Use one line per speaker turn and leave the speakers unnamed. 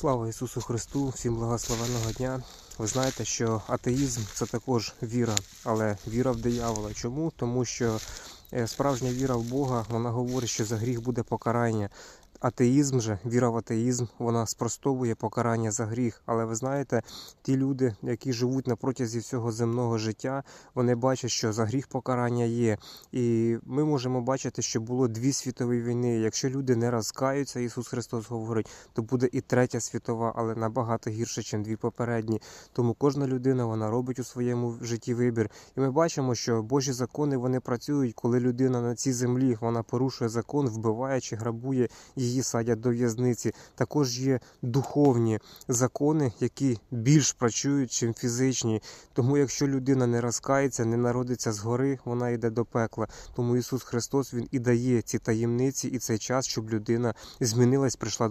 Слава Ісусу Христу, всім благословенного дня. Ви знаєте, що атеїзм це також віра, але віра в диявола. Чому? Тому що е, справжня віра в Бога, вона говорить, що за гріх буде покарання. Атеїзм же, віра в атеїзм, вона спростовує покарання за гріх. Але ви знаєте, ті люди, які живуть на протязі всього земного життя, вони бачать, що за гріх покарання є. І ми можемо бачити, що було дві світові війни. Якщо люди не розкаються, Ісус Христос говорить, то буде і третя світова, але набагато гірше, ніж дві попередні. Тому кожна людина вона робить у своєму житті вибір. І ми бачимо, що Божі закони вони працюють, коли людина на цій землі вона порушує закон, вбиває чи грабує, її садять до в'язниці. Також є духовні закони, які більш працюють, ніж фізичні. Тому, якщо людина не розкається, не народиться згори, вона йде до пекла. Тому Ісус Христос Він і дає ці таємниці і цей час, щоб людина змінилась, прийшла до.